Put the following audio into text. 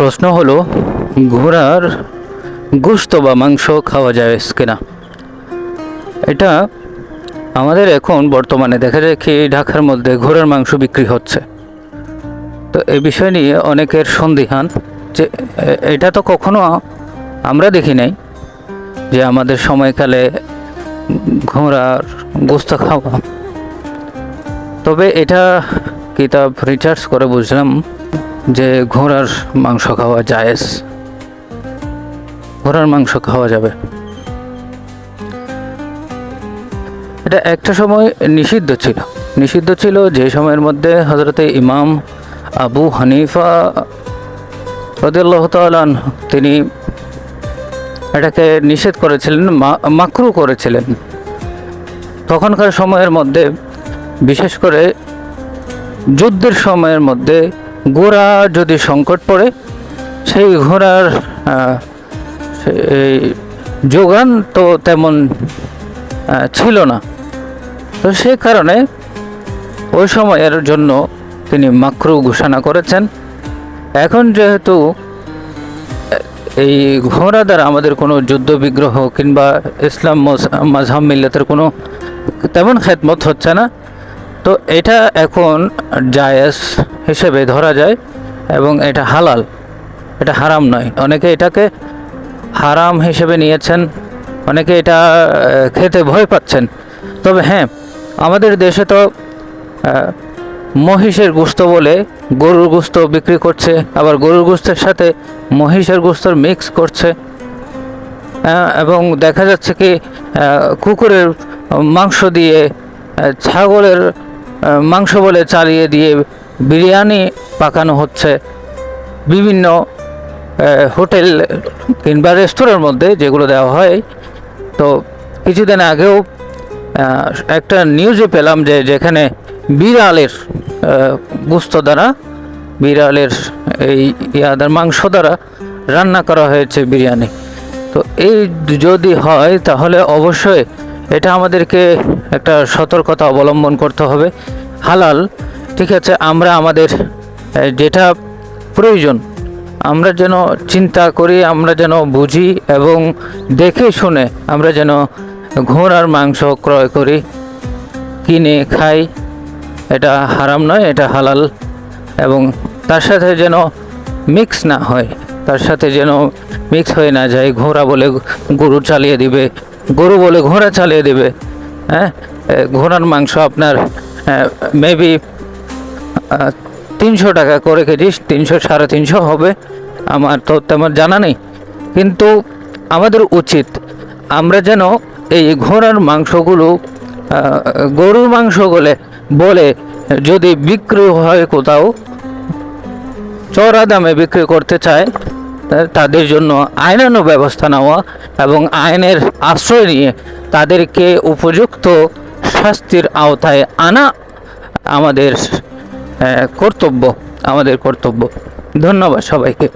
প্রশ্ন হলো, ঘোড়ার গোস্ত বা মাংস খাওয়া যায় কিনা? এটা আমাদের এখন বর্তমানে দেখা যায় কি ঢাকার মধ্যে ঘোড়ার মাংস বিক্রি হচ্ছে। তো এই বিষয় নিয়ে অনেকের সন্দিহান যে এ- এটা তো কখনো আমরা দেখি নাই যে আমাদের সময়কালে ঘোড়ার গোস্ত খাওয়া। তবে এটা কিতাব রিচার্জ করে বুঝলাম যে ঘোড়ার মাংস খাওয়া জায়েজ। ঘোড়ার মাংস খাওয়া যাবে। এটা একটা সময় নিষিদ্ধ ছিল। নিষিদ্ধ ছিল যে সময়ের মধ্যে হজরতে ইমাম আবু হানিফা রদিয়াল্লাহ তালান তিনি এটাকে নিষেধ করেছিলেন মাকরু করেছিলেন। তখনকার সময়ের মধ্যে, বিশেষ করে যুদ্ধের সময়ের মধ্যে ঘোড়া যদি সংকট পড়ে, সেই ঘোড়ার যোগান তো তেমন ছিল না। তো সেই কারণে ওই সময়ের জন্য তিনি মাকরু ঘোষণা করেছেন। এখন যেহেতু এই ঘোড়া দ্বারা আমাদের কোনো যুদ্ধ বিগ্রহ কিংবা ইসলাম মাঝহাব মিল্লাতের কোনো তেমন খেদমত হচ্ছে না। তো এটা এখন জায়েজ হিসেবে ধরা যায় এবং এটা হালাল এটা হারাম নয়। অনেকে এটাকে হারাম হিসেবে নিয়েছেন অনেকে এটা খেতে ভয় পাচ্ছেন। তবে হ্যাঁ আমাদের দেশে তো মহিষের গোস্ত বলে গরুর গোস্ত বিক্রি করছে আবার গরুর গোস্তের সাথে মহিষের গোস্তর মিক্স করছে। আহ, এবং দেখা যাচ্ছে কি কুকুরের মাংস দিয়ে ছাগলের মাংস বলে চালিয়ে দিয়ে বিরিয়ানি পাকানো হচ্ছে। বিভিন্ন হোটেল কিংবা রেস্তোরাঁর মধ্যে যেগুলো দেওয়া হয়। তো কিছুদিন আগেও একটা নিউজে পেলাম যে যেখানে বিড়ালের গোস্ত দ্বারা, বিড়ালের এই ইয়াদার মাংস দ্বারা রান্না করা হয়েছে বিরিয়ানি। তো এই যদি হয়, তাহলে অবশ্যই এটা আমাদেরকে একটা সতর্কতা অবলম্বন করতে হবে। হালাল ঠিক আছে আমরা আমাদের যেটা প্রয়োজন, আমরা যেন চিন্তা করি, আমরা যেন বুঝি এবং দেখে শুনে আমরা যেন ঘোড়ার মাংস ক্রয় করি, কিনে খাই। এটা হারাম নয়, এটা হালাল এবং তার সাথে যেন মিক্স না হয়, তার সাথে যেন মিক্স হয়ে না যায়। ঘোড়া বলে গরু চালিয়ে দিবে, গরু বলে ঘোড়া চালিয়ে দিবে হ্যাঁ? ঘোড়ার মাংস আপনার মেবি তিনশো টাকা করে কেজি তিনশো, সাড়ে তিনশো হবে। আমার তো তেমন জানা নেই। কিন্তু আমাদের উচিত আমরা যেন এই ঘোড়ার মাংসগুলো গরুর মাংস বলে বলে যদি বিক্রি হয় কোথাও, চড়া দামে বিক্রি করতে চায় তাদের জন্য আইনানো ব্যবস্থা নেওয়া এবং আইনের আশ্রয় নিয়ে তাদেরকে উপযুক্ত শাস্তির আওতায় আনা আমাদের কর্তব্য আমাদের কর্তব্য। ধন্যবাদ সবাইকে।